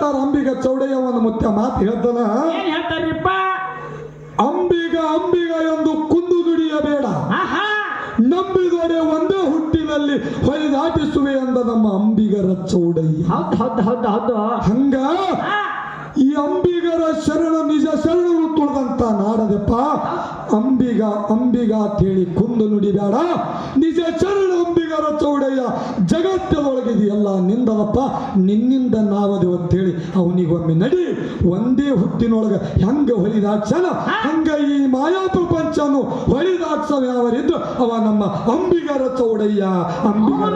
ಹೇಳ್ತಾರ ಅಂಬಿಗ ಚೌಡಯ್ಯ ಒಂದು ಮುಖ್ಯ ಮಾತು ಹೇಳ್ತಾನ ಅಂಬಿಗ ಅಂಬಿಗ ಎಂದು ಕುಂದು ದುಡಿಯಬೇಡ. ನಂಬಿದರೆ ಒಂದೇ ಹುಟ್ಟಿನಲ್ಲಿ ಹೊಯ್ದಾಟಿಸುವೆ ಅಂದ ನಮ್ಮ ಅಂಬಿಗರ ಚೌಡಯ್ಯ. ಹಂಗ? ಈ ಅಂಬಿಗರ ಶರಣ ನಿಜ ಶರಣರು ತುಳಿದಂತ ನಾಡದಪ್ಪ? ಅಂಬಿಗ ಅಂಬಿಗ ಅಂತೇಳಿ ಕುಂದು ನುಡಿಬೇಡ ನಿಜ ಚರಣ ಅಂಬಿಗರ ಚೌಡಯ್ಯ ಜಗತ್ತದೊಳಗಿದೆಯಲ್ಲ ನಿಂದವಪ್ಪ ನಿನ್ನಿಂದ ನಾವದು ಅಂತೇಳಿ ಅವನಿಗೊಮ್ಮೆ ನಡಿ. ಒಂದೇ ಹುತ್ತಿನೊಳಗೆ ಹೆಂಗ ಹೊಲಿದಾಡ್ಸನ ಹಂಗ ಈ ಮಾಯಾ ಪ್ರಪಂಚನು ಹೊಲಿದಾಡ್ಸವ ಯಾವರಿದ್ದು? ಅವ ನಮ್ಮ ಅಂಬಿಗರ ಚೌಡಯ್ಯ ಅಂಬಿಗರ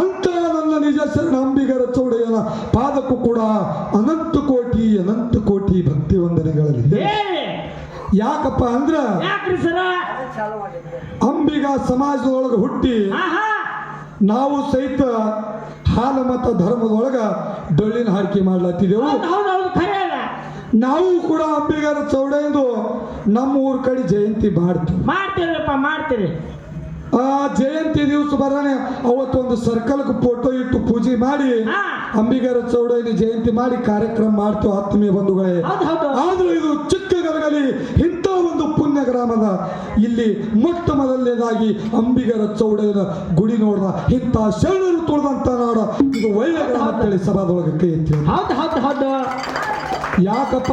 ಅಂತ ನನ್ನ ನಿಜ ಶರಣ ಅಂಬಿಗರ ಚೌಡಯ್ಯನ ಪಾದಕ್ಕೂ ಕೂಡ ಅನಂತ ಕೋಟಿ ಅನಂತ ಕೋಟಿ ಭಕ್ತಿ ವಂದನೆಗಳಲ್ಲಿ. ಯಾಕಪ್ಪ ಅಂದ್ರ ಅಂಬಿಗ ಸಮಾಜದೊಳಗೆ ಹುಟ್ಟಿ ನಾವು ಸಹಿತ ಹಾಲ ಮತ ಧರ್ಮದೊಳಗ ಡೊಳ್ಳಿನ ಹಾರಿಕೆ ಮಾಡ್ಲತ್ತಿದೆವು ನಾವು ಕೂಡ ಅಂಬಿಗರ ಎಂದು ನಮ್ಮ ಊರ್ ಕಡೆ ಜಯಂತಿ ಮಾಡ್ತೀವಿ. ಮಾಡ್ತೀರಪ್ಪ ಮಾಡ್ತೀರಿ. ಆ ಜಯಂತಿ ದಿವಸ ಬರೋಣ ಅವತ್ತೊಂದು ಸರ್ಕಲ್ಗೆ ಫೋಟೋ ಇಟ್ಟು ಪೂಜೆ ಮಾಡಿ ಅಂಬಿಗರ ಚೌಡಯ್ಯನ ಜಯಂತಿ ಮಾಡಿ ಕಾರ್ಯಕ್ರಮ ಮಾಡ್ತೀವಿ ಆತ್ಮೀಯ ಬಂಧುಗಳೇ. ಆದ್ರೂ ಇದು ಚಿಕ್ಕ ಗರಗಲಿ ಇಂಥ ಒಂದು ಪುಣ್ಯ ಗ್ರಾಮದ ಇಲ್ಲಿ ಮೊಟ್ಟ ಮೊದಲನೇದಾಗಿ ಅಂಬಿಗರ ಚೌಡಯ್ಯನ ಗುಡಿ ನೋಡ್ದ ಇಂಥ ಶರಣರು ತುಳಿದಂತ ನಾಡ. ಇದು ಒಳ್ಳೆ ಗ್ರಾಮ ಅಂತೇಳಿ ಸಭಾದೊಳಗೆ ಕೈ ಎತ್ತಿ. ಯಾಕಪ್ಪ